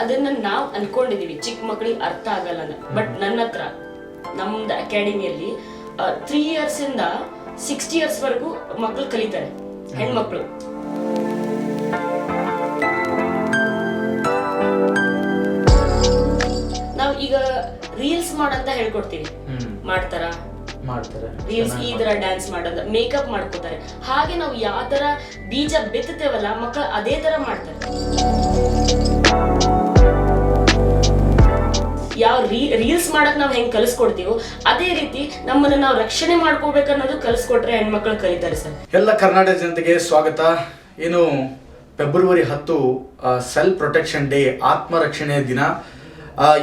ಅದನ್ನ ನಾವು ಅನ್ಕೊಂಡಿದೀವಿ. ಚಿಕ್ಕ ಮಕ್ಳಿಗೆ ಅರ್ಥ ಆಗಲ್ಲ ಬಟ್ ನನ್ನ ಹತ್ರ ನಮ್ದು ಅಕಾಡೆಮಿಯಲ್ಲಿ ತ್ರೀ ಇಯರ್ಸ್ ಇಂದ ಸಿಕ್ಸ್ಟಿ ಇಯರ್ಸ್ ವರೆಗೂ ಮಕ್ಳು ಕಲಿತಾರೆ. ಹೆಣ್ಮಕ್ಳು. ನಾವು ಈಗ ರೀಲ್ಸ್ ಮಾಡಂತ ಹೇಳ್ಕೊಡ್ತೀವಿ. ಮಾಡ್ತಾರೆ? ರೀಲ್ಸ್ ಈ ತರ ಡ್ಯಾನ್ಸ್ ಮಾಡೋದ ಮೇಕಪ್ ಮಾಡ್ಕೋತಾರೆ. ಹಾಗೆ ನಾವು ಯಾವ ತರ ಬೀಜ ಬಿತ್ತತೇವಲ್ಲ ಮಕ್ಕಳು ಅದೇ ತರ ಮಾಡ್ತಾರೆ. ಯಾವ ರೀ ರೀಲ್ಸ್ ಮಾಡಕ್ ನಾವು ಹೆಂಗ್ ಕಲಿಸ್ಕೊಡ್ತೀವೋ, ಅದೇ ರೀತಿ ನಮ್ಮನ್ನ ನಾವು ರಕ್ಷಣೆ ಮಾಡ್ಕೋಬೇಕನ್ನೋದು ಕಲಿಸ್ಕೊಟ್ರೆ ಹೆಣ್ಮಕ್ಳು ಕಲಿತಾರೆ ಸರ್. ಎಲ್ಲ ಕರ್ನಾಟಕ ಜನತೆಗೆ ಸ್ವಾಗತ. ಏನು ಫೆಬ್ರವರಿ ಹತ್ತು ಸೆಲ್ಫ್ ಪ್ರೊಟೆಕ್ಷನ್ ಡೇ ಆತ್ಮರಕ್ಷಣೆ ದಿನ.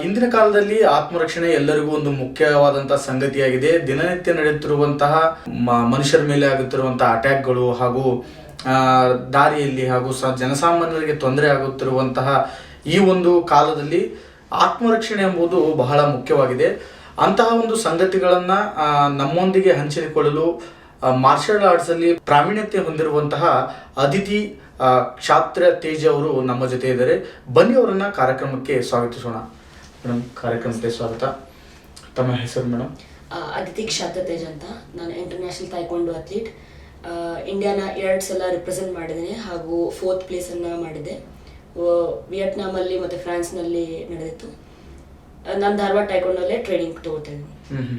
ಇಂದಿನ ಕಾಲದಲ್ಲಿ ಆತ್ಮರಕ್ಷಣೆ ಎಲ್ಲರಿಗೂ ಒಂದು ಮುಖ್ಯವಾದಂತಹ ಸಂಗತಿಯಾಗಿದೆ. ದಿನನಿತ್ಯ ನಡೆಯುತ್ತಿರುವಂತಹ ಮನುಷ್ಯರ ಮೇಲೆ ಆಗುತ್ತಿರುವಂತಹ ಅಟ್ಯಾಕ್ಗಳು ಹಾಗೂ ದಾರಿಯಲ್ಲಿ ಹಾಗೂ ಸ, ಜನಸಾಮಾನ್ಯರಿಗೆ ತೊಂದರೆ ಆಗುತ್ತಿರುವಂತಹ ಈ ಒಂದು ಕಾಲದಲ್ಲಿ ಆತ್ಮರಕ್ಷಣೆ ಎಂಬುದು ಬಹಳ ಮುಖ್ಯವಾಗಿದೆ. ಅಂತಹ ಒಂದು ಸಂಗತಿಗಳನ್ನ ನಮ್ಮೊಂದಿಗೆ ಹಂಚಿಕೊಳ್ಳಲು ಮಾರ್ಷಲ್ ಆರ್ಟ್ಸ್ ಅಲ್ಲಿ ಪ್ರಾವೀಣ್ಯತೆ ಹೊಂದಿರುವಂತಹ ಅದಿತಿ ಕ್ಷಾತ್ರ ತೇಜ್ ಅವರು ನಮ್ಮ ಜೊತೆ ಇದ್ದಾರೆ. ಬನ್ನಿ ಅವರನ್ನ ಕಾರ್ಯಕ್ರಮಕ್ಕೆ ಸ್ವಾಗತಿಸೋಣ. ಮೇಡಮ್ ಕಾರ್ಯಕ್ರಮಕ್ಕೆ ಸ್ವಾಗತ. ತಮ್ಮ ಹೆಸರು ಮೇಡಮ್ ಅತಿಥಿ ಕ್ಷಾತ್ರ ತೇಜ್ ಅಂತ. ನಾನು ಇಂಟರ್ನ್ಯಾಷನಲ್ ತಾಯ್ಕೊಂಡು ಅಥ್ಲೀಟ್ ಇಂಡಿಯಾನ ಎರಡು ಸಲ ರಿಪ್ರೆಸೆಂಟ್ ಮಾಡಿದ್ದೇನೆ ಹಾಗೂ ಫೋರ್ತ್ ಪ್ಲೇಸನ್ನು ಮಾಡಿದ್ದೆ. ವಿಯಟ್ನಾಮಲ್ಲಿ ಮತ್ತು ಫ್ರಾನ್ಸ್ನಲ್ಲಿ ನಡೆದಿತ್ತು. ನಾನು ಧಾರವಾಡ ಟೈಕೊಂಡಲ್ಲೇ ಟ್ರೈನಿಂಗ್ ತಗೋತಾ ಇದ್ದೀನಿ.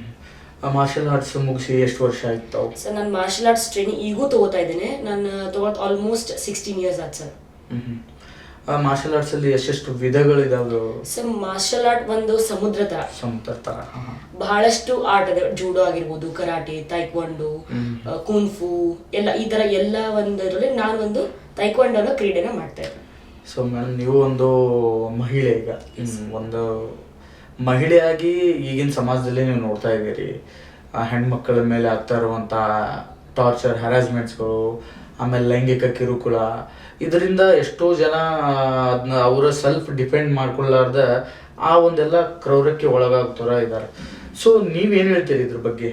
ಮಾರ್ಷಲ್ ಆರ್ಟ್ಸ್ ಮುಗಿಸಿ ಎಷ್ಟು ವರ್ಷ ಆಯ್ತು? ಸರ್ ನಾನು ಮಾರ್ಷಲ್ ಆರ್ಟ್ಸ್ ಟ್ರೈನಿಂಗ್ ಈಗೂ ತಗೋತಾ ಇದ್ದೇನೆ. ನಾನು ತಗೋತ ಆಲ್ಮೋಸ್ಟ್ ಸಿಕ್ಸ್ಟೀನ್ ಇಯರ್ಸ್ ಆಯ್ತು ಸರ್. ಮಾರ್ಷಲ್ ಆರ್ಟ್ಸ್ ಅಲ್ಲಿ ಎಷ್ಟೆಷ್ಟು ವಿಧಗಳಿದಾವೆ ಸರ್ ಮಾರ್ಷಲ್ ಆರ್ಟ್ ಒಂದು ಸಮುದ್ರ ಥರ ಸಮುದ್ರ ತರ. ಬಹಳಷ್ಟು ಆಟ ಇದೆ ಜೂಡೋ ಆಗಿರ್ಬೋದು ಕರಾಟೆ ತೈಕ್ವಾಂಡೋ ಕುನ್ಫು ಎಲ್ಲ ಈ ತರ ಎಲ್ಲ ಒಂದರಲ್ಲಿ ನಾನು ಒಂದು ತೈಕ್ವಾಂಡೋ ಅನ್ನೋ ಕ್ರೀಡೆನ ಮಾಡ್ತಾ ಇದ್ದೆ ಸೊ ಮೇಡಮ್ ನೀವು ಒಂದು ಮಹಿಳೆ ಈಗ. ಒಂದು ಮಹಿಳೆಯಾಗಿ ಈಗಿನ ಸಮಾಜದಲ್ಲಿ ನೀವು ನೋಡ್ತಾ ಇದ್ದೀರಿ. ಆ ಹೆಣ್ಮಕ್ಕಳ ಮೇಲೆ ಆಗ್ತಾ ಇರುವಂಥ ಟಾರ್ಚರ್ ಹ್ಯಾರಾಸ್ಮೆಂಟ್ಸ್ಗಳು ಆಮೇಲೆ ಲೈಂಗಿಕ ಕಿರುಕುಳ ಇದರಿಂದ ಎಷ್ಟೋ ಜನ ಅದನ್ನ ಅವರ ಸೆಲ್ಫ್ ಡಿಪೆಂಡ್ ಮಾಡ್ಕೊಳ್ಳಾರ್ದ ಆ ಒಂದೆಲ್ಲ ಕ್ರೌರ್ಯಕ್ಕೆ ಒಳಗಾಗ್ತಾರ ಇದ್ದಾರೆ ಸೊ ನೀವೇನು ಹೇಳ್ತೀರಿ ಇದ್ರ ಬಗ್ಗೆ?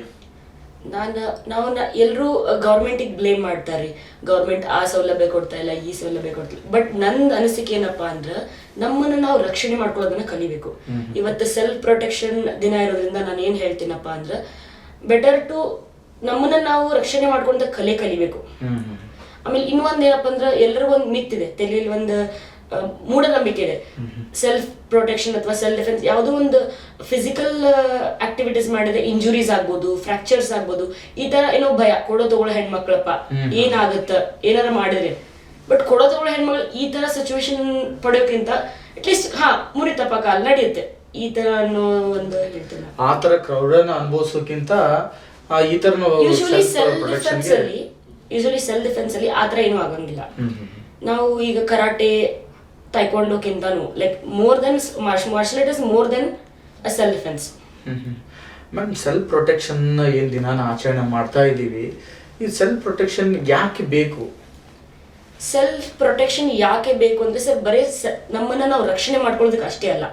ನಾನು ನಾವು ಎಲ್ಲರೂ ಗೌರ್ಮೆಂಟಿಗೆ ಬ್ಲೇಮ್ ಮಾಡ್ತಾರೆ ಗೌರ್ಮೆಂಟ್ ಆ ಸೌಲಭ್ಯ ಕೊಡ್ತಾ ಇಲ್ಲ ಈ ಸೌಲಭ್ಯ ಕೊಡ್ತಿಲ್ಲ ಬಟ್ ನಂದು ಅನಿಸಿಕೆ ಏನಪ್ಪಾ ಅಂದ್ರೆ ನಮ್ಮನ್ನು ನಾವು ರಕ್ಷಣೆ ಮಾಡ್ಕೊಳ್ಳೋದನ್ನ ಕಲಿಬೇಕು. ಇವತ್ತು ಸೆಲ್ಫ್ ಪ್ರೊಟೆಕ್ಷನ್ ದಿನ ಇರೋದ್ರಿಂದ ನಾನು ಏನು ಹೇಳ್ತೀನಪ್ಪ ಅಂದ್ರೆ ಬೆಟರ್ ಟು ನಮ್ಮನ್ನ ನಾವು ರಕ್ಷಣೆ ಮಾಡ್ಕೊಂತ ಕಲೆ ಕಲಿಬೇಕು. ಆಮೇಲೆ ಇನ್ನೊಂದು ಏನಪ್ಪ ಅಂದ್ರೆ ಎಲ್ಲರಿಗೂ ಒಂದು ಮಿತ್ ಇದೆ. ತಲೆಯಲ್ಲಿ ಒಂದು ಮೂಢನಂಬಿಕೆ ಇದೆ. ಸೆಲ್ಫ್ ಪ್ರೊಟೆಕ್ಷನ್ ಅಥವಾ ಸೆಲ್ಫ್ ಡಿಫೆನ್ಸ್ ಯಾವುದೋ ಒಂದು ಫಿಸಿಕಲ್ ಆಕ್ಟಿವಿಟೀಸ್ ಮಾಡಿದ್ರೆ ಇಂಜುರೀಸ್ ಆಗ್ಬೋದು ಫ್ರಾಕ್ಚರ್ಸ್ ಆಗ್ಬೋದು ಈ ತರ ಏನೋ ಭಯ ಕೊಡೋ ತಗೊಳ್ಳೋ ಹೆಣ್ಮಕ್ಳಪ್ಪ ಏನಾಗುತ್ತ ಏನಾರ ಮಾಡಿದ್ರೆ. ಬಟ್ ಕೊಡೋ ತಗೊಳ್ಳೋ ಹೆಣ್ಮಕ್ಳು ಈ ತರ ಸಿಚುವೇಶನ್ ಪಡೆಯೋಕ್ಕಿಂತ ಅಟ್ಲೀಸ್ಟ್ ಹಾ ಮುರಿತಪ್ಪ ಕಾಲ್ ನಡೆಯುತ್ತೆ. ಈ ತರ ಅನ್ನೋ ಒಂದು ಹೇಳ್ತೇನೆ ಆ ತರ ಕ್ರೌಡ್ ಅನುಭವಿಸೋಕ್ಕಿಂತ ಈ ತರ ಯೂಶುವಲಿ ಸೆಲ್ಫ್ ಡಿಫೆನ್ಸ್ ಅಲ್ಲಿ ಯೂಶುವಲಿ ಸೆಲ್ಫ್ ಡಿಫೆನ್ಸ್ ಅಲ್ಲಿ ಆ ತರ ಏನೂ ಆಗಂಗಿಲ್ಲ. ನಾವು ಈಗ karate ತೈಕೊಂಡೋಕ್ಕಿಂತನೂ like more than martial art is more than a self defence ma'am self protection ಏನು ದಿನ ಆಚರಣೆ ಮಾಡ್ತಾ ಇದ್ದೀವಿ ಈ ಸೆಲ್ಫ್ ಪ್ರೊಟೆಕ್ಷನ್ ಯಾಕೆ ಬೇಕು? ಸೆಲ್ಫ್ ಪ್ರೊಟೆಕ್ಷನ್ ಯಾಕೆ ಬೇಕು ಅಂದರೆ ಸರ್ ಬರೀ ಸ- ನಮ್ಮನ್ನು ನಾವು ರಕ್ಷಣೆ ಮಾಡ್ಕೊಳ್ಳೋದಕ್ಕೆ ಅಷ್ಟೇ ಅಲ್ಲ.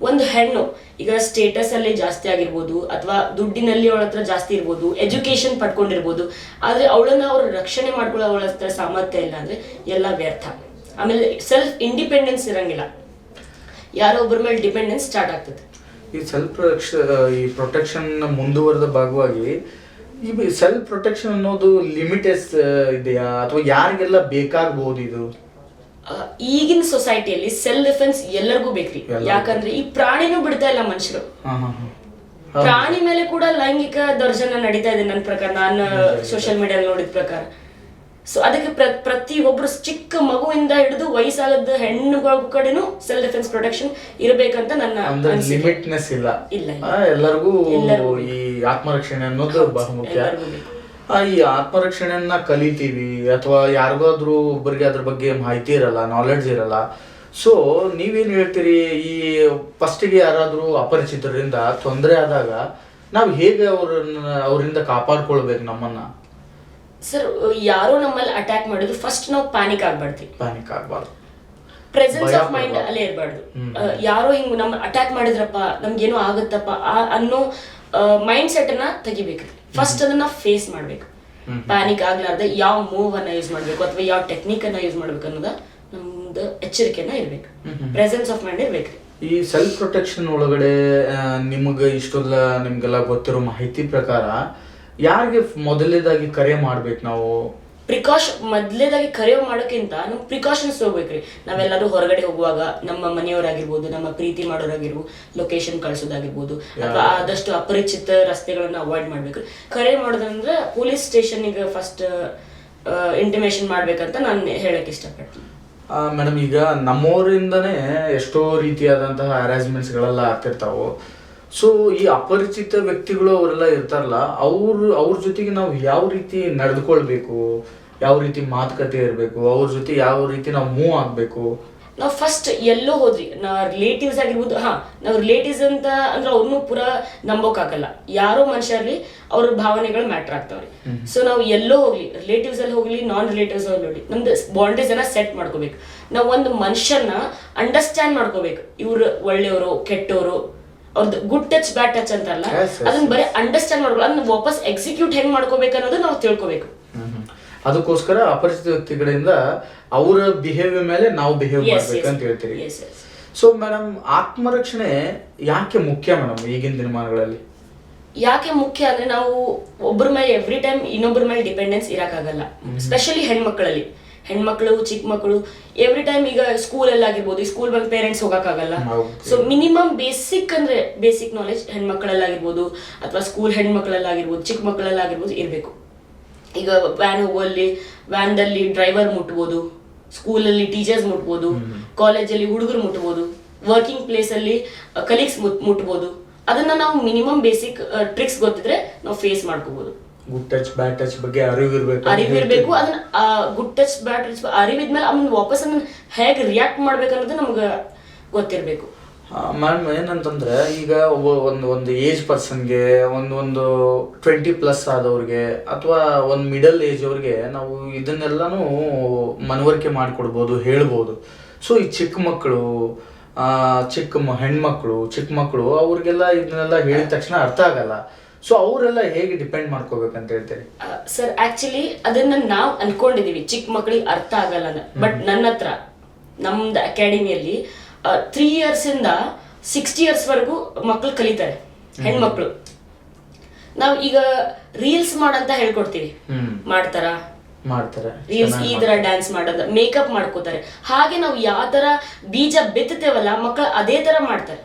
ಒಂದು ಹೆಣ್ಣು ಈಗ ಸ್ಟೇಟಸಲ್ಲಿ ಜಾಸ್ತಿ ಆಗಿರ್ಬೋದು ಅಥವಾ ದುಡ್ಡಿನಲ್ಲಿ ಅವಳ ಹತ್ರ ಜಾಸ್ತಿ ಇರ್ಬೋದು ಎಜುಕೇಶನ್ ಪಡ್ಕೊಂಡಿರ್ಬೋದು ಆದರೆ ಅವಳನ್ನು ಅವ್ರು ರಕ್ಷಣೆ ಮಾಡ್ಕೊಳ್ಳೋ ಅವಳ ಹತ್ರ ಸಾಮರ್ಥ್ಯ ಇಲ್ಲ ಅಂದರೆ ಎಲ್ಲ ವ್ಯರ್ಥ. ಆಮೇಲೆ ಸೆಲ್ಫ್ ಇಂಡಿಪೆಂಡೆನ್ಸ್ ಇರಂಗಿಲ್ಲ. ಯಾರೋ ಒಬ್ಬರ ಮೇಲೆ ಡಿಪೆಂಡೆನ್ಸ್ ಸ್ಟಾರ್ಟ್ ಆಗ್ತದೆ. ಈ ಸೆಲ್ಫ್ ಪ್ರೊಟೆಕ್ಷ ಈ ಪ್ರೊಟೆಕ್ಷನ್ ಮುಂದುವರೆದ ಭಾಗವಾಗಿ ಈ ಸೆಲ್ಫ್ ಪ್ರೊಟೆಕ್ಷನ್ ಅನ್ನೋದು ಲಿಮಿಟೆಸ್ ಇದೆಯಾ? ಅಥವಾ ಯಾರಿಗೆಲ್ಲ ಬೇಕಾಗಬಹುದು ಇದು? ಈಗಿನ ಸೊಸೈಟಿಯಲ್ಲಿ ಸೆಲ್ಫ್ ಡಿಫೆನ್ಸ್ ಎಲ್ಲರಿಗೂ ಬೇಕ್ರಿ. ಯಾಕಂದ್ರೆ ಈ ಪ್ರಾಣಿನೂ ಬಿಡ್ತಾ ಇಲ್ಲ ಮನುಷ್ಯರು. ಪ್ರಾಣಿ ಮೇಲೆ ಕೂಡ ಲೈಂಗಿಕ ದೌರ್ಜನ್ಯ ನಡೀತಾ ಇದೆ ನನ್ನ ಪ್ರಕಾರ. ನಾನು ಸೋಷಿಯಲ್ ಮೀಡಿಯಾ ನೋಡಿದ ಪ್ರಕಾರ. ಸೊ ಅದಕ್ಕೆ ಪ್ರ- ಪ್ರತಿಯೊಬ್ಬರು ಚಿಕ್ಕ ಮಗುವಿಂದ ಹಿಡಿದು ವಯಸ್ಸಾದ ಹೆಣ್ಣುಗಳ ಕಡೆನೂ ಸೆಲ್ಫ್ ಡಿಫೆನ್ಸ್ ಪ್ರೊಟೆಕ್ಷನ್ ಇರಬೇಕಂತ ನನ್ನ ಲಿಮಿಟ್ನೆಸ್ ಇಲ್ಲ. ಇಲ್ಲ. ಎಲ್ಲರಿಗೂ ಈ ಆತ್ಮರಕ್ಷಣೆ ಅನ್ನೋದು ಬಹಳ ಮುಖ್ಯ. ಈ ಆತ್ಮರಕ್ಷಣೆಯನ್ನ ಕಲಿತೀವಿ ಅಥವಾ ಯಾರಿಗಾದ್ರೂ ಒಬ್ಬರಿಗೆ ಅದ್ರ ಬಗ್ಗೆ ಮಾಹಿತಿ ಇರಲ್ಲ ನಾಲೆಡ್ಜ್ ಇರಲ್ಲ. ಸೊ ನೀವೇನ್ ಹೇಳ್ತೀರಿ? ಈ ಫಸ್ಟಿಗೆ ಯಾರಾದ್ರೂ ಅಪರಿಚಿತರಿಂದ ತೊಂದರೆ ಆದಾಗ ನಾವು ಹೇಗೆ ಅವ್ರನ್ನ ಅವರಿಂದ ಕಾಪಾಡ್ಕೊಳ್ಬೇಕು ನಮ್ಮನ್ನ? ಸರ್ ಯಾರೋ ನಮ್ಮಲ್ಲಿ ಅಟ್ಯಾಕ್ ಮಾಡಿದ್ರು ಫಸ್ಟ್ ನಾವು ಪ್ಯಾನಿಕ್ ಆಗ್ಬಾರ್ದು. ಪ್ಯಾನಿಕ್ ಆಗ್ಬಾರ್ದು ಪ್ರೆಸೆನ್ಸ್ ಆಫ್ ಮೈಂಡ್. ಅಲ್ಲೇ ಇರಬಾರ್ದು. ಯಾರೋ ಹಿಂಗ್ ನಮ್ಮ ಅಟ್ಯಾಕ್ ಮಾಡಿದ್ರಪ್ಪ ನಮ್ಗೇನೋ ಆಗುತ್ತಪ್ಪ ಆ- ಅನ್ನೋ ಮೈಂಡ್ ಸೆಟ್ ಅನ್ನ ತೆಗಿಬೇಕು ಫಸ್ಟ್ ಅದನ್ನ ಫೇಸ್ ಮಾಡ್ಬೇಕು. ಪ್ಯಾನಿಕ್ ಆಗ್ಲಾರ್ದ ಯಾವ ಮೂವ್ ಅನ್ನ ಯೂಸ್ ಮಾಡ್ಬೇಕು ಅಥವಾ ಯಾವ ಟೆಕ್ನಿಕ್ ಅನ್ನ ಯೂಸ್ ಮಾಡ್ಬೇಕು ಅನ್ನೋದ ನಮ್ದು ಎಚ್ಚರಿಕೆನ ಇರ್ಬೇಕು. ಪ್ರೆಸೆನ್ಸ್ ಆಫ್ ಮೈಂಡ್ ಇರ್ಬೇಕು ಈ ಸೆಲ್ಫ್ ಪ್ರೊಟೆಕ್ಷನ್ ಒಳಗಡೆ ನಿಮಗೆ ಇಷ್ಟೆಲ್ಲ ನಿಮ್ಗೆಲ್ಲ ಗೊತ್ತಿರೋ ಮಾಹಿತಿ ಪ್ರಕಾರ ಯಾರಿಗೆ ಮೊದಲನೇದಾಗಿ ಕರೆ ಮಾಡ್ಬೇಕು ನಾವು? ಪ್ರಿಕಾಶ್ ಮೊದಲೇದಾಗಿ ಕರೆ ಮಾಡೋಕ್ಕಿಂತ ನಾವು ಪ್ರಿಕಾಷನ್ಸ್ ಹೋಗ್ಬೇಕ್ರಿ ನಾವೆಲ್ಲರೂ ಹೊರಗಡೆ ಹೋಗುವಾಗ ನಮ್ಮ ಮನೆಯವರಾಗಿರ್ಬೋದು ನಮ್ಮ ಪ್ರೀತಿ ಮಾಡೋರಾಗಿರ್ಬೋದು ಲೊಕೇಶನ್ ಕಳ್ಸೋದಾಗಿರ್ಬೋದು ಅಥವಾ ಆದಷ್ಟು ಅಪರಿಚಿತ ರಸ್ತೆಗಳನ್ನ ಅವಾಯ್ಡ್ ಮಾಡ್ಬೇಕು ಕರೆ ಮಾಡೋದಂದ್ರೆ ಪೊಲೀಸ್ ಸ್ಟೇಷನ್ಗೆ ಫಸ್ಟ್ ಇಂಟಿಮೇಷನ್ ಮಾಡ್ಬೇಕಂತ ನಾನು ಹೇಳಕ್ ಇಷ್ಟಪಡ್ತೀನಿ. ಮೇಡಮ್ ಈಗ ನಮ್ಮೂರಿಂದನೇ ಎಷ್ಟೋ ರೀತಿಯಾದಂತಹ ಹ್ಯಾರಾಸ್ಮೆಂಟ್ಸ್ಗಳೆಲ್ಲ ಆಗ್ತಿರ್ತಾವು. ಸೊ ಈ ಅಪರಿಚಿತ ವ್ಯಕ್ತಿಗಳು ಅವರೆಲ್ಲ ಇರ್ತಾರಲ್ಲ ಅವರು ಅವ್ರ ಜೊತೆಗೆ ನಾವು ಯಾವ ರೀತಿ ನಡೆದುಕೊಳ್ಬೇಕು ಯಾವ ರೀತಿ ಮಾತುಕತೆ ಇರಬೇಕು ಅವ್ರ ಜೊತೆ ಯಾವ ರೀತಿ ನಾವು ಮೂವ್ ಆಗಬೇಕು? ನಾವು ಫಸ್ಟ್ ಎಲ್ಲೋ ಹೋದ್ರಿ ನಾ ರಿಲೇಟಿವ್ಸ್ ಆಗಿರ್ಬೋದು ಹಾ ನಾವು ರಿಲೇಟಿವ್ಸ್ ಅಂತ ಅಂದ್ರೆ ಅವ್ರನ್ನೂ ಪೂರ ನಂಬೋಕಾಗಲ್ಲ ಯಾರೋ ಮನುಷ್ಯರಲ್ಲಿ ಅವ್ರ ಭಾವನೆಗಳು ಮ್ಯಾಟ್ರ್ ಆಗ್ತಾವ್ರಿ. ಸೊ ನಾವು ಎಲ್ಲೋ ಹೋಗ್ಲಿ ರಿಲೇಟಿವ್ಸ್ ಅಲ್ಲಿ ಹೋಗ್ಲಿ ನಾನ್ ರಿಲೇಟಿವ್ಸ್ ಅಲ್ಲಿ ನೋಡಿ ನಮ್ದು ಬೌಂಡ್ರೀಸ್ ಅನ್ನ ಸೆಟ್ ಮಾಡ್ಕೋಬೇಕು. ನಾವು ಒಂದು ಮನುಷ್ಯನ ಅಂಡರ್ಸ್ಟ್ಯಾಂಡ್ ಮಾಡ್ಕೋಬೇಕು. ಇವ್ರು ಒಳ್ಳೆಯವರು ಕೆಟ್ಟವರು ಅವ್ರದ್ದು ಗುಡ್ ಟಚ್ ಬ್ಯಾಡ್ ಟಚ್ ಅಂತಲ್ಲ ಅದನ್ನ ಬರೀ ಅಂಡರ್ಸ್ಟ್ಯಾಂಡ್ ಮಾಡ್ಕೊಳ್ಳೋ ಅದನ್ನ ವಾಪಸ್ ಎಕ್ಸಿಕ್ಯೂಟ್ ಹೆಂಗ್ ಮಾಡ್ಕೋಬೇಕು ಅನ್ನೋದು ನಾವು ತಿಳ್ಕೊಬೇಕು. ಅದಕ್ಕೋಸ್ಕರ ಅಪರಿಚಿತ ವ್ಯಕ್ತಿಗಳಿಂದ ಅವರ ಬಿಹೇವಿಯರ್ ಮೇಲೆ ನಾವು ಬಿಹೇವ್ ಮಾಡ್ಬೇಕು ಅಂತ ಹೇಳ್ತೀರಿ. ಸೊ ಮೇಡಮ್ ಆತ್ಮರಕ್ಷಣೆ ಯಾಕೆ ಮುಖ್ಯ ಮೇಡಮ್ ಈಗಿನ ದಿನಮಾನಗಳಲ್ಲಿ? ಯಾಕೆ ಮುಖ್ಯ ಅಂದ್ರೆ ನಾವು ಒಬ್ಬರ ಮೇಲೆ ಎವ್ರಿ ಟೈಮ್ ಇನ್ನೊಬ್ಬರ ಮೇಲೆ ಡಿಪೆಂಡೆನ್ಸ್ ಇರಕ್ಕಾಗಲ್ಲ. ಸ್ಪೆಷಲಿ ಹೆಣ್ಮಕ್ಳಲ್ಲಿ. ಹೆಣ್ಮಕ್ಳು ಚಿಕ್ಕ ಮಕ್ಕಳು ಎವ್ರಿ ಟೈಮ್ ಈಗ ಸ್ಕೂಲ್ ಅಲ್ಲಿ ಆಗಿರ್ಬೋದು ಸ್ಕೂಲ್ ಬಂದು ಪೇರೆಂಟ್ಸ್ ಹೋಗಕ್ಕಾಗಲ್ಲ. ಸೊ ಮಿನಿಮಮ್ ಬೇಸಿಕ್ ಅಂದ್ರೆ ಬೇಸಿಕ್ ನಾಲೆಜ್ ಹೆಣ್ಮಕ್ಳಲ್ಲಾಗಿರ್ಬೋದು ಅಥವಾ ಸ್ಕೂಲ್ ಹೆಣ್ಮಕ್ಳಲ್ಲಾಗಿರ್ಬೋದು ಚಿಕ್ಕ ಮಕ್ಕಳಲ್ಲಾಗಿರ್ಬೋದು ಇರಬೇಕು. ಈಗ ವ್ಯಾನ್ ಹೋಗುವಲ್ಲಿ ವ್ಯಾನ್ದಲ್ಲಿ ಡ್ರೈವರ್ ಮುಟ್ಬೋದು ಸ್ಕೂಲಲ್ಲಿ ಟೀಚರ್ಸ್ ಮುಟ್ಬೋದು ಕಾಲೇಜಲ್ಲಿ ಹುಡುಗರು ಮುಟ್ಬೋದು ವರ್ಕಿಂಗ್ ಪ್ಲೇಸಲ್ಲಿ ಕಲೀಗ್ಸ್ ಮುಟ್ಬೋದು. ಅದನ್ನ ನಾವು ಮಿನಿಮಮ್ ಬೇಸಿಕ್ ಟ್ರಿಕ್ಸ್ ಗೊತ್ತಿದ್ರೆ ನಾವು ಫೇಸ್ ಮಾಡ್ಕೋಬಹುದು ಗುಡ್ ಟಚ್ ಬ್ಯಾಡ್ ಟಚ್ ಬಗ್ಗೆ ಅರಿವಿರ್ಬೇಕು ಇರಬೇಕು ಅರಿವಿರ್ಬೇಕು ಅದನ್ನ ಗುಡ್ ಟಚ್ ಬ್ಯಾಡ್ ಟಚ್ ಅರಿವಿದ್ಮೇಲೆ ಅವನ್ ವಾಪಸ್ ಅದನ್ನ ಹೇಗೆ ರಿಯಾಕ್ಟ್ ಮಾಡ್ಬೇಕು ಅನ್ನೋದು ನಮ್ಗೆ ಗೊತ್ತಿರಬೇಕು. ಮ್ಯಾಮ್ ಏನಂತಂದ್ರೆ ಈಗ ಒಂದು ಒಂದು ಏಜ್ ಪರ್ಸನ್ಗೆ ಒಂದು ಒಂದು ಟ್ವೆಂಟಿ ಪ್ಲಸ್ ಆದವ್ರಿಗೆ ಅಥವಾ ಒಂದು ಮಿಡಲ್ ಏಜ್ ಅವ್ರಿಗೆ ನಾವು ಇದನ್ನೆಲ್ಲನೂ ಮನವರಿಕೆ ಮಾಡಿಕೊಡ್ಬೋದು ಹೇಳ್ಬೋದು. ಸೊ ಈ ಚಿಕ್ಕ ಮಕ್ಕಳು ಚಿಕ್ಕ ಹೆಣ್ಮಕ್ಳು ಚಿಕ್ಕ ಮಕ್ಕಳು ಅವ್ರಿಗೆಲ್ಲ ಇದನ್ನೆಲ್ಲ ಹೇಳಿದ ತಕ್ಷಣ ಅರ್ಥ ಆಗಲ್ಲ. ಸೊ ಅವರೆಲ್ಲ ಹೇಗೆ ಡಿಪೆಂಡ್ ಮಾಡ್ಕೋಬೇಕಂತ ಹೇಳ್ತೀರಿ? ಸರ್ ಆಕ್ಚುಲಿ ಅದನ್ನ ನಾವು ಅನ್ಕೊಂಡಿದೀವಿ. ಚಿಕ್ಕ ಮಕ್ಕಳಿಗೆ ಅರ್ಥ ಆಗಲ್ಲ ಅಂತ. ಬಟ್ ನನ್ನ ಹತ್ರ ನಮ್ದು ಅಕಾಡೆಮಿಯಲ್ಲಿ ತ್ರೀ ಇಯರ್ಸ್ ಇಂದ ಸಿಕ್ಸ್ಟಿ ಇಯರ್ಸ್ ವರೆಗೂ ಮಕ್ಕಳು ಕಲಿತಾರೆ. ಹೆಣ್ಮಕ್ಳು. ನಾವು ಈಗ ರೀಲ್ಸ್ ಮಾಡಂತ ಹೇಳ್ಕೊಡ್ತೀವಿ. ಮಾಡ್ತಾರ? ಮಾಡ್ತಾರಾ. ರೀಲ್ಸ್ ಈ ತರ ಡ್ಯಾನ್ಸ್ ಮಾಡೋದು ಮೇಕಪ್ ಮಾಡ್ಕೋತಾರೆ. ಹಾಗೆ ನಾವು ಯಾವ ತರ ಬೀಜ ಬಿತ್ತತೇವಲ್ಲ ಮಕ್ಕಳು ಅದೇ ತರ ಮಾಡ್ತಾರೆ.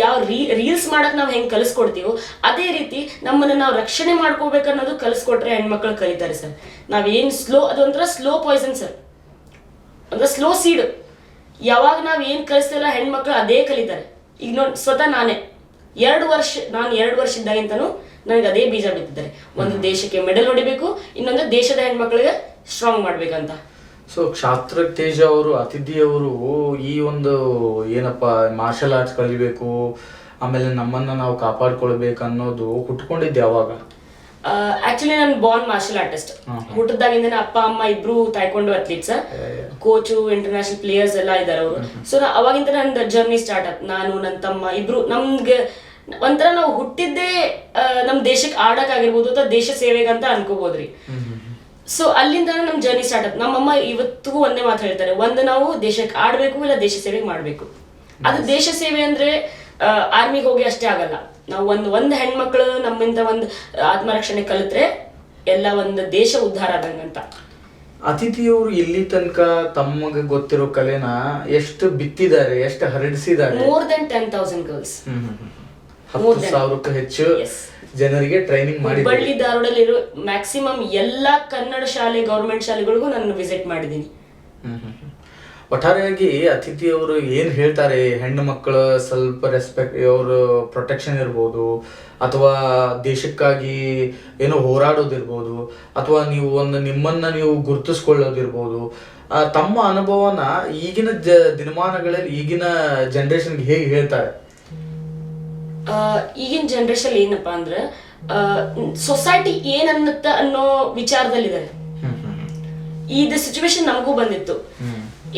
ಯಾವ ರೀ ರೀಲ್ಸ್ ಮಾಡಕ್ ನಾವು ಹೆಂಗ್ ಕಲಿಸ್ಕೊಡ್ತೀವೋ ಅದೇ ರೀತಿ ನಮ್ಮನ್ನ ನಾವು ರಕ್ಷಣೆ ಮಾಡ್ಕೋಬೇಕು ಅನ್ನೋದು ಕಲಿಸ್ಕೊಟ್ರೆ ಹೆಣ್ಮಕ್ಳು ಕಲಿತಾರೆ ಸರ್. ನಾವೇನ್ ಸ್ಲೋ ಅದೊಂಥರ ಸ್ಲೋ ಪಾಯ್ಸನ್ ಸರ್. ಅಂದ್ರೆ ಸ್ಲೋ ಸೀಡ್ ಯಾವಾಗ ನಾವು ಏನ್ ಕಲಿಸ್ತಿಲ್ಲ ಹೆಣ್ಮಕ್ಳು ಅದೇ ಕಲಿತಾರೆ. ಈಗ ನೋಡಿ ಸ್ವತಃ ನಾನೇ. ಎರಡು ವರ್ಷ ನಾನು ಎರಡು ವರ್ಷ ಇದ್ದಾಗಿಂತನೂ ನನಗೆ ಅದೇ ಬೀಜ ಬಿತ್ತಿದ್ದಾರೆ. ಒಂದು ದೇಶಕ್ಕೆ ಮೆಡಲ್ ಹೊಡಿಬೇಕು ಇನ್ನೊಂದು ದೇಶದ ಹೆಣ್ಮಕ್ಳಿಗೆ ಸ್ಟ್ರಾಂಗ್ ಮಾಡ್ಬೇಕಂತ. ಸೊ ಕ್ಷಾತ್ರ ತೇಜ ಅವರು ಅತಿಥಿ ಅವರು ಈ ಒಂದು ಏನಪ್ಪ ಮಾರ್ಷಲ್ ಆರ್ಟ್ಸ್ ಕಲಿಬೇಕು ಆಮೇಲೆ ನಮ್ಮನ್ನ ನಾವು ಕಾಪಾಡ್ಕೊಳ್ಬೇಕು ಅನ್ನೋದು ಹುಟ್ಕೊಂಡಿದ್ದೆ ಯಾವಾಗ? ಆಕ್ಚುಲಿ ನಾನು ಬಾರ್ನ್ ಮಾರ್ಷಲ್ ಆರ್ಟಿಸ್ಟ್ ಹುಟ್ಟದಾಗಿಂದ ಅಪ್ಪ ಅಮ್ಮ ಇಬ್ರು ತಾಯ್ಕೊಂಡು ಅತ್ಲೀಟ್ಸ್ ಕೋಚು ಇಂಟರ್ನ್ಯಾಷನಲ್ ಪ್ಲೇಯರ್ಸ್ ಎಲ್ಲ ಇದಾರೆ ಅವರು. ಸೊ ಅವಾಗಿಂದ ನನ್ನ ಜರ್ನಿ ಸ್ಟಾರ್ಟ್ ಆಯ್ತು ನಾನು ನನ್ನ ತಮ್ಮ ಇಬ್ರು ನಮ್ಗೆ ಒಂಥರ ನಾವು ಹುಟ್ಟಿದ್ದೇ ನಮ್ಮ ನಮ್ ದೇಶಕ್ಕೆ ಆಡಕ್ಕಾಗಿರ್ಬೋದು ಅಥವಾ ದೇಶ ಸೇವೆಗಂತ ಅನ್ಕೋಬೋದ್ರಿ. ಸೊ ಅಲ್ಲಿಂದ ನಮ್ ಜರ್ನಿ ಸ್ಟಾರ್ಟ್ ಆಯ್ತು ನಮ್ಮಮ್ಮ ಇವತ್ತಿಗೂ ಒಂದೇ ಮಾತು ಹೇಳ್ತಾರೆ. ಒಂದು ನಾವು ದೇಶಕ್ಕೆ ಆಡ್ಬೇಕು ಇಲ್ಲ ದೇಶ ಸೇವೆ ಮಾಡ್ಬೇಕು. ಅದು ದೇಶ ಸೇವೆ ಅಂದ್ರೆ ಆರ್ಮಿಗೆ ಹೋಗಿ ಅಷ್ಟೇ ಆಗಲ್ಲ. ನಾವು ಒಂದು ಒಂದು ಹೆಣ್ಮಕ್ಳು ನಮ್ಮಿಂದ ಒಂದು ಆತ್ಮರಕ್ಷಣೆ ಕಲಿತ್ರೆ ಎಲ್ಲ ಒಂದು ದೇಶ ಉದ್ಧಾರ ಆದಂಗಂತ ಅತಿಥಿಯವರು ಇಲ್ಲಿ ತನಕ ತಮಗೆ ಗೊತ್ತಿರೋ ಕಲೆನ ಎಷ್ಟು ಬಿತ್ತಿದ್ದಾರೆ ಎಷ್ಟು ಹರಡಿಸಿದ್ದಾರೆ? More than ten thousand girls ಹತ್ತು. ಸಾವಿರಕ್ಕೂ ಹೆಚ್ಚು. ಜನರಿಗೆ ಟ್ರೈನಿಂಗ್ ಮಾಡಿ ಹುಬ್ಬಳ್ಳಿ ಧಾರವಾಡಲ್ಲಿರೋ ಮ್ಯಾಕ್ಸಿಮಮ್ ಎಲ್ಲಾ ಕನ್ನಡ ಶಾಲೆ ಗೌರ್ಮೆಂಟ್ ಶಾಲೆಗಳಿಗೂ ನಾನು ವಿಸಿಟ್ ಮಾಡಿದ್ದೀನಿ. ಒಟ್ಟಾರೆಯಾಗಿ ಅತಿಥಿಯವರು ಏನ್ ಹೇಳ್ತಾರೆ? ಹೆಣ್ಣು ಮಕ್ಕಳ ಸ್ವಲ್ಪ ರೆಸ್ಪೆಕ್ಟ್ ಅವರು ಪ್ರೊಟೆಕ್ಷನ್ ಇರ್ಬೋದು ಅಥವಾ ದೇಶಕ್ಕಾಗಿ ಏನೋ ಹೋರಾಡೋದಿರ್ಬೋದು ಅಥವಾ ನೀವು ಒಂದು ನಿಮ್ಮನ್ನ ನೀವು ಗುರುತಿಸ್ಕೊಳ್ಳೋದಿರ್ಬೋದು ತಮ್ಮ ಅನುಭವನ ಈಗಿನ ಜ ದಿನಮಾನಗಳಲ್ಲಿ ಈಗಿನ ಜನರೇಷನ್ಗೆ ಹೇಗೆ ಹೇಳ್ತಾರೆ? ಈಗಿನ ಜನರೇಷನ್ ಏನಪ್ಪಾ ಅಂದ್ರೆ ಸೊಸೈಟಿ ಏನ್ ಅನ್ನತ್ತ ಅನ್ನೋ ವಿಚಾರದಲ್ಲಿದ್ದಾರೆ. ಇದು ಸಿಚುವೇಶನ್ ನಮಗೂ ಬಂದಿತ್ತು.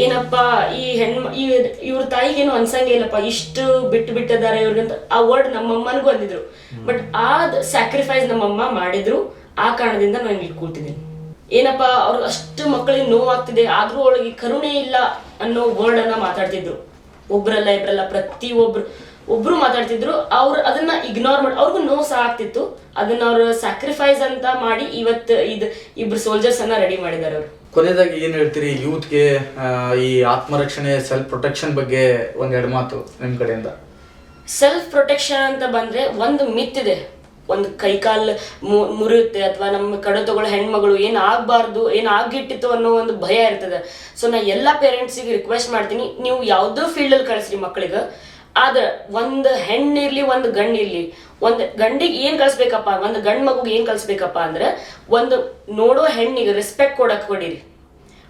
ಏನಪ್ಪಾ ಈ ಹೆಣ್ಮ ಈ ಇವ್ರ ತಾಯಿಗೇನು ಅನ್ಸಂಗೆ ಇಲ್ಲಪ್ಪ ಇಷ್ಟು ಬಿಟ್ಟು ಬಿಟ್ಟಿದ್ದಾರೆ ಇವ್ರಿಗಂತ ಆ ವರ್ಡ್ ನಮ್ಮಮ್ಮನಿಗೂ ಅಂದಿದ್ರು. ಬಟ್ ಆ ಸ್ಯಾಕ್ರಿಫೈಸ್ ನಮ್ಮಮ್ಮ ಮಾಡಿದ್ರು ಆ ಕಾರಣದಿಂದ ನಾನು ಇಲ್ಲಿ ಕೂತಿದ್ದೀನಿ. ಏನಪ್ಪ ಅವ್ರು ಅಷ್ಟು ಮಕ್ಕಳಿಗೆ ನೋವಾಗ್ತಿದೆ ಆದ್ರೂ ಅವಳಿಗೆ ಕರುಣೆ ಇಲ್ಲ ಅನ್ನೋ ವರ್ಡ್ ಅನ್ನ ಮಾತಾಡ್ತಿದ್ರು. ಒಬ್ರಲ್ಲ ಇಬ್ರಲ್ಲ ಪ್ರತಿ ಒಬ್ರು ಒಬ್ರು ಮಾತಾಡ್ತಿದ್ರು ಅವ್ರು ಅದನ್ನ ಇಗ್ನೋರ್ ಮಾಡಿ ಅವ್ರಿಗೂ ನೋ ಸಹ ಆಗ್ತಿತ್ತು. ಅದನ್ನ ಅವ್ರು ಸ್ಯಾಕ್ರಿಫೈಸ್ ಅಂತ ಮಾಡಿ ಇವತ್ತು ಇದು ಇಬ್ರು ಸೋಲ್ಜರ್ಸ್ ಅನ್ನ ರೆಡಿ ಮಾಡಿದ್ದಾರೆ ಅವರು. ಕೊನೆಯದಾಗಿ ಏನ್ ಹೇಳ್ತೀರಿ ಯೂತ್ಗೆ ಈ ಆತ್ಮರಕ್ಷಣೆ ಸೆಲ್ಫ್ ಪ್ರೊಟೆಕ್ಷನ್ ಬಗ್ಗೆ ಒಂದೆರಡು ಮಾತು ನಿಮ್ ಕಡೆಯಿಂದ? ಸೆಲ್ಫ್ ಪ್ರೊಟೆಕ್ಷನ್ ಅಂತ ಬಂದ್ರೆ ಒಂದು ಮಿತ್ ಇದೆ. ಒಂದು ಕೈಕಾಲ್ ಮುರಿಯುತ್ತೆ ಅಥವಾ ನಮ್ಮ ಕಡೆ ತಗೊಳ್ಳೋ ಹೆಣ್ಮಗಳು ಏನು ಆಗ್ಬಾರ್ದು ಏನು ಆಗಿಟ್ಟಿತ್ತು ಅನ್ನೋ ಒಂದು ಭಯ ಇರ್ತದೆ. ಸೊ ನಾ ಎಲ್ಲ ಪೇರೆಂಟ್ಸಿಗೆ ರಿಕ್ವೆಸ್ಟ್ ಮಾಡ್ತೀನಿ ನೀವು ಯಾವ್ದೋ ಫೀಲ್ಡ್ ಅಲ್ಲಿ ಕಳಿಸ್ರಿ ಮಕ್ಕಳಿಗೆ. ಆದ್ರೆ ಒಂದು ಹೆಣ್ಣಿರ್ಲಿ ಒಂದು ಗಂಡಿರ್ಲಿ ಒಂದು ಗಂಡಿಗೆ ಏನ್ ಕಲಿಸ್ಬೇಕಪ್ಪ ಒಂದು ಗಂಡ್ ಮಗುಗೆ ಏನ್ ಕಲಿಸ್ಬೇಕಪ್ಪ ಅಂದ್ರೆ ಒಂದು ನೋಡೋ ಹೆಣ್ಣಿಗೆ ರೆಸ್ಪೆಕ್ಟ್ ಕೊಡಕ್ ಕೊಡಿರಿ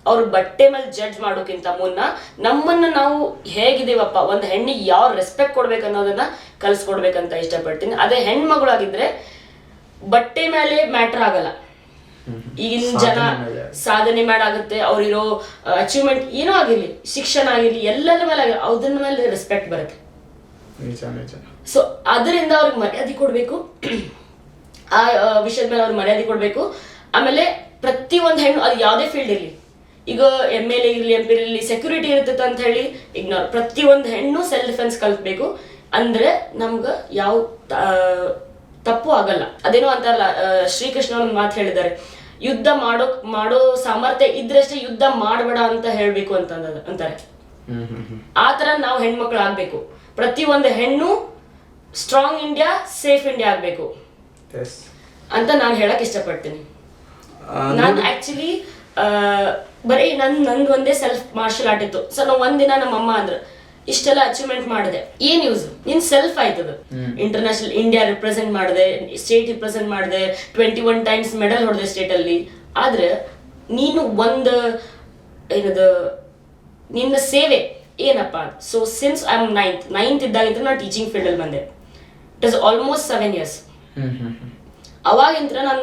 ಅವ್ರ ಬಟ್ಟೆ ಮೇಲೆ ಜಡ್ಜ್ ಮಾಡೋಕ್ಕಿಂತ ಮುನ್ನ ನಮ್ಮನ್ನ ನಾವು ಹೇಗಿದ್ದೀವಪ್ಪ? ಒಂದು ಹೆಣ್ಣಿಗೆ ಯಾವ ರೆಸ್ಪೆಕ್ಟ್ ಕೊಡ್ಬೇಕು ಅನ್ನೋದನ್ನ ಕಲಿಸ್ಕೊಡ್ಬೇಕಂತ ಇಷ್ಟಪಡ್ತೀನಿ. ಅದೇ ಹೆಣ್ಮಗಳಾಗಿದ್ರೆ ಬಟ್ಟೆ ಮೇಲೆ ಮ್ಯಾಟರ್ ಆಗಲ್ಲ. ಈಗಿನ ಜನ ಸಾಧನೆ ಮಾಡಾಗುತ್ತೆ. ಅವ್ರಿರೋ ಅಚೀವ್ಮೆಂಟ್ ಏನೋ ಆಗಿರ್ಲಿ ಶಿಕ್ಷಣ ಆಗಿರ್ಲಿ ಎಲ್ಲರ ಮೇಲೆ ಅದನ್ನ ಮೇಲೆ ರೆಸ್ಪೆಕ್ಟ್ ಬರುತ್ತೆ. ನಿಜ ನಿಜ ಸೊ ಅದರಿಂದ ಅವ್ರಿಗೆ ಮರ್ಯಾದೆ ಕೊಡಬೇಕು. ಆ ವಿಷಯದ ಮೇಲೆ ಅವ್ರಿಗೆ ಮರ್ಯಾದೆ ಕೊಡಬೇಕು. ಆಮೇಲೆ ಪ್ರತಿ ಒಂದು ಹೆಣ್ಣು ಅದು ಯಾವುದೇ ಫೀಲ್ಡ್ ಇರಲಿ. ಈಗ ಎಂ ಎಲ್ ಎ ಇರಲಿ ಎಂ ಪಿ ಇರಲಿ ಸೆಕ್ಯೂರಿಟಿ ಇರ್ತೈತೆ ಅಂತ ಹೇಳಿ ಇಗ್ನೋರ್ ಪ್ರತಿ ಒಂದು ಹೆಣ್ಣು ಸೆಲ್ಫ್ ಡಿಫೆನ್ಸ್ ಕಲ್ತ್ಬೇಕು. ಅಂದ್ರೆ ನಮ್ಗೆ ಯಾವ ತಪ್ಪು ಆಗಲ್ಲ. ಅದೇನೋ ಅಂತಾರಲ್ಲ ಶ್ರೀಕೃಷ್ಣ ಒಂದು ಮಾತು ಹೇಳಿದ್ದಾರೆ. ಯುದ್ಧ ಮಾಡೋ ಮಾಡೋ ಸಾಮರ್ಥ್ಯ ಇದ್ರಷ್ಟೇ ಯುದ್ಧ ಮಾಡಬೇಡ ಅಂತ ಹೇಳ್ಬೇಕು ಅಂತ ಅಂತಾರೆ. ಆ ತರ ನಾವು ಹೆಣ್ಮಕ್ಳು ಆಗ್ಬೇಕು. ಪ್ರತಿ ಒಂದು ಹೆಣ್ಣು ಸ್ಟ್ರಾಂಗ್ ಇಂಡಿಯಾ ಸೇಫ್ ಇಂಡಿಯಾ ಆಗಬೇಕು. ಅಂತ ನಾನು ಹೇಳಕ್ ಇಷ್ಟಪಡ್ತೀನಿ. ನಾನು ಆಕ್ಚುಲಿ ಬರೀ ನನ್ ನಂದು ಒಂದೇ ಸೆಲ್ಫ್ ಮಾರ್ಷಲ್ ಆರ್ಟ್ ಇತ್ತು. ಸೊ ನಾವು ಒಂದಿನ ನಮ್ಮ ಅಮ್ಮ ಅಂದ್ರೆ ಇಷ್ಟೆಲ್ಲ ಅಚೀವ್ಮೆಂಟ್ ಮಾಡಿದೆ. ಏನ್ ಯೂಸ್ ನಿನ್ ಸೆಲ್ಫ್ ಆಯ್ತದ. ಇಂಟರ್ನ್ಯಾಷನಲ್ ಇಂಡಿಯಾ ರಿಪ್ರೆಸೆಂಟ್ ಮಾಡಿದೆ ಸ್ಟೇಟ್ ರಿಪ್ರೆಸೆಂಟ್ ಮಾಡಿದೆ ಟ್ವೆಂಟಿ ಒನ್ ಟೈಮ್ಸ್ ಮೆಡಲ್ ಹೊಡೆದೆ ಸ್ಟೇಟ್ ಅಲ್ಲಿ. ಆದ್ರೆ ನೀನು ಒಂದು ಏನದು ನಿನ್ನ ಸೇವೆ ಏನಪ್ಪ so since I am ninth ninth ಇದ್ದಾಗಿಂದ್ರೆ ನಾನು ಟೀಚಿಂಗ್ ಫೀಲ್ಡಲ್ಲಿ ಬಂದೆ. It is almost seven years ಅವಾಗಿಂತ್ರ ನಾನು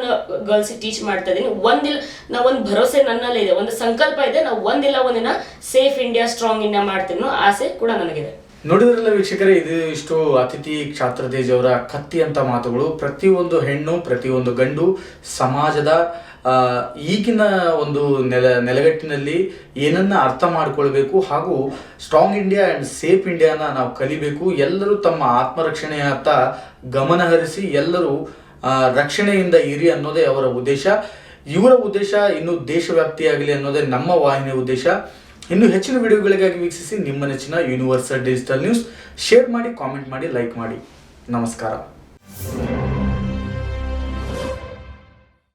ಗರ್ಲ್ಸಿಗೆ ಟೀಚ್ ಮಾಡ್ತಾ ಇದ್ದೀನಿ. ಒಂದಿಲ್ಲ ನಾ ಒಂದು ಭರೋಸೆ ನನ್ನಲ್ಲೇ ಇದೆ. ಒಂದು ಸಂಕಲ್ಪ ಇದೆ. ನಾವು ಒಂದಿಲ್ಲ ಒಂದಿನ ಸೇಫ್ ಇಂಡಿಯಾ ಸ್ಟ್ರಾಂಗ್ ಇಂಡಿಯಾ ಮಾಡ್ತೀನಿ ಆಸೆ ಕೂಡ ನನಗಿದೆ. ನೋಡಿದ್ರಲ್ಲ ವೀಕ್ಷಕರೇ ಇದು ಇಷ್ಟು ಅತಿಥಿ ಕ್ಷಾತ್ರದೇಜ್ ಅವರ ಕತ್ತಿ ಅಂತ ಮಾತುಗಳು. ಪ್ರತಿಯೊಂದು ಹೆಣ್ಣು ಪ್ರತಿಯೊಂದು ಗಂಡು ಸಮಾಜದ ಈಗಿನ ಒಂದು ನೆಲ, ನೆಲೆಗಟ್ಟಿನಲ್ಲಿ ಏನನ್ನ ಅರ್ಥ ಮಾಡ್ಕೊಳ್ಬೇಕು ಹಾಗೂ ಸ್ಟ್ರಾಂಗ್ ಇಂಡಿಯಾ ಅಂಡ್ ಸೇಫ್ ಇಂಡಿಯಾನ ನಾವು ಕಲಿಬೇಕು, ಎಲ್ಲರೂ ತಮ್ಮ ಆತ್ಮರಕ್ಷಣೆಯತ್ತ ಗಮನ ಹರಿಸಿ, ಎಲ್ಲರೂ ರಕ್ಷಣೆಯಿಂದ ಇರಿ ಅನ್ನೋದೇ ಅವರ ಉದ್ದೇಶ. ಇವರ ಉದ್ದೇಶ ಇನ್ನು ದೇಶವ್ಯಾಪ್ತಿಯಾಗಲಿ ಅನ್ನೋದೇ ನಮ್ಮ ವಾಹಿನಿಯ ಉದ್ದೇಶ. ಇನ್ನು ಹೆಚ್ಚಿನ ವಿಡಿಯೋಗಳಿಗಾಗಿ ವೀಕ್ಷಿಸಿ ನಿಮ್ಮ ನೆಚ್ಚಿನ ಯೂನಿವರ್ಸಲ್ ಡಿಜಿಟಲ್ ನ್ಯೂಸ್ ಶೇರ್ ಮಾಡಿ ಕಾಮೆಂಟ್ ಮಾಡಿ ಲೈಕ್ ಮಾಡಿ. ನಮಸ್ಕಾರ.